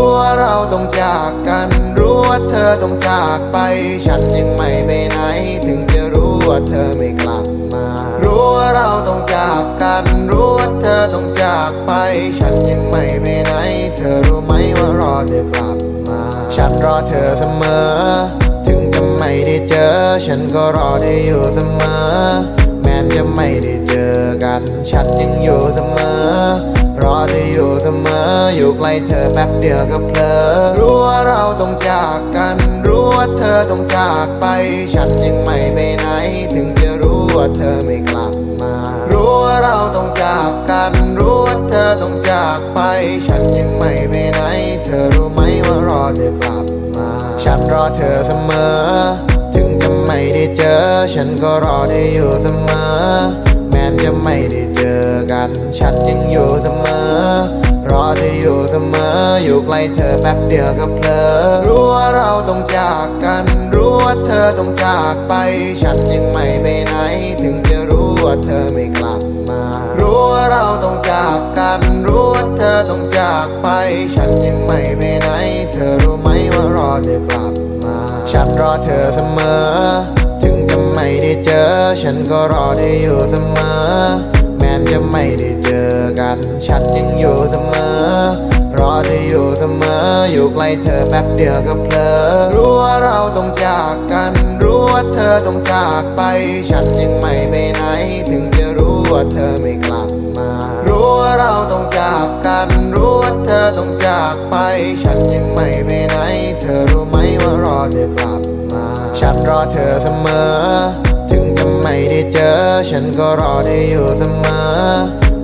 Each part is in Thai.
รู้ว่าเราต้องจากกัน รู้ว่าเธอต้องจากไป ฉันยังไม่ไปไหน ถึงจะรู้ว่าเธอไม่กลับมา รู้ว่าเราต้องจากกัน รู้ว่าเธอต้องจากไป ฉันยังไม่ไปไหน เธอรู้ไหมว่ารอเธอกลับมา ฉันรอเธอเสมอ ถึงจะไม่ได้เจอ ฉันก็รอได้อยู่เสมอ แม้จะไม่ได้เจอกัน ฉันยังอยู่เสมอ รอได้อยู่เสมอ อยู่ใกล้เธอแป๊บเดียวก็เพลอรู้ว่าเราต้องจากกัน รู้ว่าเธอต้องจากไป ฉันยังไม่ไปไหน ถึงจะรู้ว่าเธอไม่กลับมา รู้ว่าเราต้องจากกัน รู้ว่าเธอต้องจากไป ฉันยังไม่ไปไหน เธอรู้ไหมว่ารอเธอกลับมา ฉันรอเธอเสมอ ถึงจะไม่ได้เจอ ฉันก็รอได้อยู่เสมอ แม้จะไม่ได้เจอกัน ฉันยังอยู่เสมอ อยู่เสมอ อยู่ใกล้เธอแป๊บเดียวก็เพลอรู้ว่าเราต้องจากกัน รู้ว่าเธอต้องจากไป ฉันยังไม่ไปไหน ถึงจะรู้ว่าเธอไม่กลับมา รู้ว่าเราต้องจากกัน รู้ว่าเธอต้องจากไป ฉันยังไม่ไปไหน เธอรู้ไหมว่ารอเธอกลับมา ฉันรอเธอเสมอ ถึงจะไม่ได้เจอ ฉันก็รอได้อยู่เสมอ แม้จะไม่ได้เจอกัน ฉันยังอยู่เสมอ รอได้อยู่เสมอ อยู่ใกล้เธอแป๊บเดียวก็เพลอรู้ว่าเราต้องจากกัน รู้ว่าเธอต้องจากไป ฉันยังไม่ไปไหน ถึงจะรู้ว่าเธอไม่กลับมา รู้ว่าเราต้องจากกัน รู้ว่าเธอต้องจากไป ฉันยังไม่ไปไหน เธอรู้ไหมว่ารอเธอกลับมา ฉันรอเธอเสมอ ถึงจะไม่ได้เจอ ฉันก็รอได้อยู่เสมอ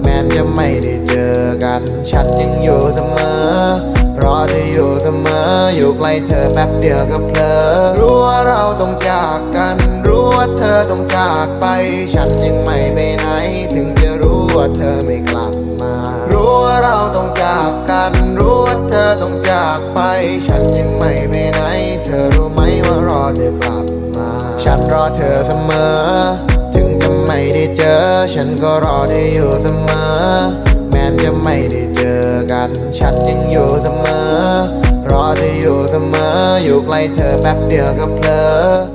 แม้จะไม่ได้เจอ กัน ฉันยังอยู่เสมอ รอได้อยู่เสมอ อยู่ใกล้เธอแป๊บเดียวก็เพลอรู้ว่าเราต้องจากกัน รู้ว่าเธอต้องจากไป ฉันยังไม่ไปไหน ถึงจะรู้ว่าเธอไม่กลับมา รู้ว่าเราต้องจากกัน รู้ว่าเธอต้องจากไป ฉันยังไม่ไปไหน เธอรู้ไหมว่ารอเธอกลับมา ฉันรอเธอเสมอ ถึงจะไม่ได้เจอ ฉันก็รอได้อยู่เสมอ แม้จะไม่ได้เจอกัน ฉันยังอยู่เสมอ รอจะอยู่เสมอ อยู่ใกล้เธอแป๊บเดียวก็เพลอ